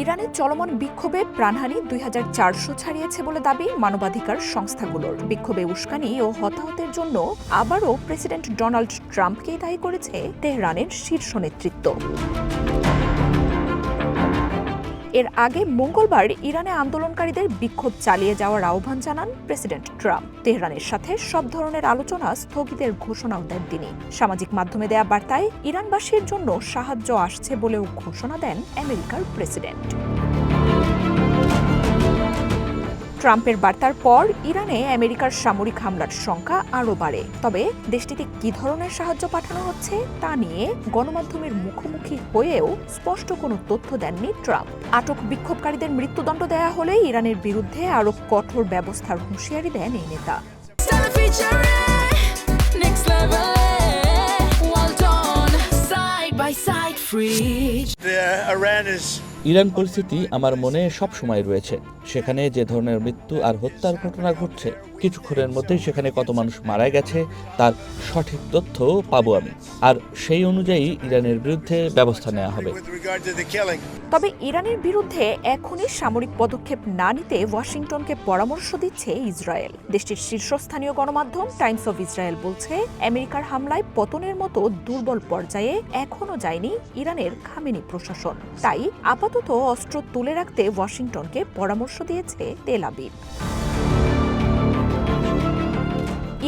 ইরানের চলমান বিক্ষোভে প্রাণহানি দুই হাজার চারশো ছাড়িয়েছে বলে দাবি মানবাধিকার সংস্থাগুলোর। বিক্ষোভে উস্কানি ও হতাহতের জন্য আবারও প্রেসিডেন্ট ডোনাল্ড ট্রাম্পকেই দায়ী করেছে তেহরানের শীর্ষ নেতৃত্ব। এর আগে মঙ্গলবার ইরানে আন্দোলনকারীদের বিক্ষোভ চালিয়ে যাওয়ার আহ্বান জানান প্রেসিডেন্ট ট্রাম্প। তেহরানের সাথে সব ধরনের আলোচনা স্থগিতের ঘোষণাও দেন তিনি। সামাজিক মাধ্যমে দেয়া বার্তায় ইরানবাসীর জন্য সাহায্য আসছে বলেও ঘোষণা দেন আমেরিকার প্রেসিডেন্ট। ট্রাম্পের বার্তার পর ইরানে আমেরিকার সামরিক হামলার সংখ্যা আরও বাড়ে। তবে দেশটিতে কি ধরনের সাহায্য পাঠানো হচ্ছে তা নিয়ে গণমাধ্যমের মুখোমুখি হয়েও স্পষ্ট কোনো তথ্য দেননি ট্রাম্প। আটক বিক্ষোভকারীদের মৃত্যুদণ্ড দেয়া হলে ইরানের বিরুদ্ধে আরও কঠোর ব্যবস্থার হুঁশিয়ারি দেন এই নেতা. The uh, Iran is Iran পরিস্থিতি আমার মনে সব সময় রয়েছে। সেখানে যে ধরনের মৃত্যু আর হত্যার ঘটনা ঘটছে কিছুক্ষণের মধ্যেই সেখানে কত মানুষ মারা গেছে তার সঠিক তথ্য পাবো আমি। আর সেই অনুযায়ী ইরানের বিরুদ্ধে ব্যবস্থা নেওয়া হবে. তবে ইরানের বিরুদ্ধে এখনই সামরিক পদক্ষেপ না নিতে ওয়াশিংটনকে পরামর্শ দিচ্ছে ইসরায়েল। দেশটির শীর্ষস্থানীয় গণমাধ্যম টাইমস অফ ইসরায়েল বলছে আমেরিকার হামলায় পতনের মতো দুর্বল পর্যায়ে এখনও যায়নি ইরানের খামেনি প্রশাসন। তাই আপাতত অস্ত্র তুলে রাখতে ওয়াশিংটনকে পরামর্শ দিয়েছে তেল আবিব।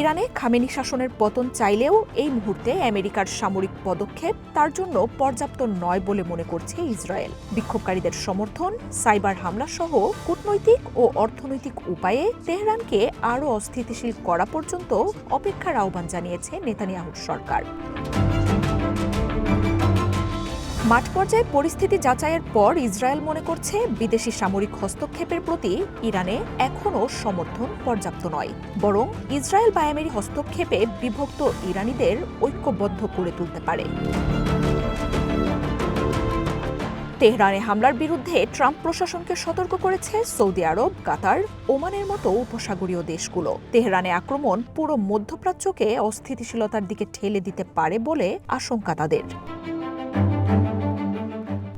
ইরানে খামেনি শাসনের পতন চাইলেও এই মুহূর্তে আমেরিকার সামরিক পদক্ষেপ তার জন্য পর্যাপ্ত নয় বলে মনে করছে ইসরায়েল। বিক্ষোভকারীদের সমর্থন, সাইবার হামলা সহ কূটনৈতিক ও অর্থনৈতিক উপায়ে তেহরানকে আরও অস্থিতিশীল করা পর্যন্ত অপেক্ষার আহ্বান জানিয়েছে নেতানিয়াহুর সরকার। মাঠ পর্যায়ে পরিস্থিতি যাচাইয়ের পর ইসরায়েল মনে করছে বিদেশি সামরিক হস্তক্ষেপের প্রতি ইরানে এখনও সমর্থন পর্যাপ্ত নয়। বরং ইসরায়েল বা আমেরি হস্তক্ষেপে বিভক্ত ইরানিদের ঐক্যবদ্ধ করে তুলতে পারে। তেহরানে হামলার বিরুদ্ধে ট্রাম্প প্রশাসনকে সতর্ক করেছে সৌদি আরব, কাতার, ওমানের মতো উপসাগরীয় দেশগুলো। তেহরানে আক্রমণ পুরো মধ্যপ্রাচ্যকে অস্থিতিশীলতার দিকে ঠেলে দিতে পারে বলে আশঙ্কা তাদের।